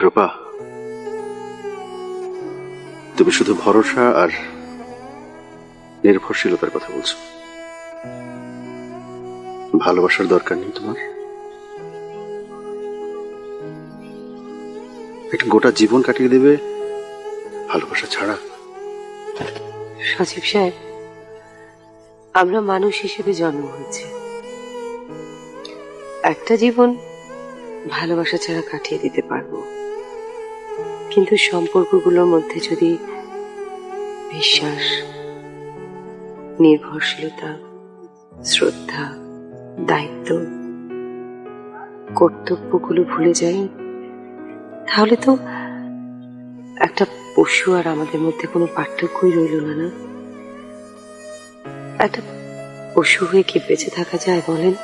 রূপা তুমি শুধু ভরসা আর নির্ভরশীলতার কথা বলছো। ভালোবাসার দরকার নেই তোমার। একটা গোটা জীবন কাটিয়ে দেবে ভালোবাসা ছাড়া। সজীব সাহেব, আমরা মানুষ হিসেবে জন্ম হয়েছে। একটা জীবন ভালোবাসা ছাড়া কাটিয়ে দিতে পারব। কিন্তু সম্পর্কগুলোর মধ্যে যদি বিশ্বাস, নির্ভরশীলতা, শ্রদ্ধা, দায়িত্ব, কর্তব্যগুলো ভুলে যাই, তাহলে তো একটা পশু আর আমাদের মধ্যে কোনো পার্থক্যই রইল না না? একটা পশু হয়ে কি বেঁচে থাকা যায় বলেন?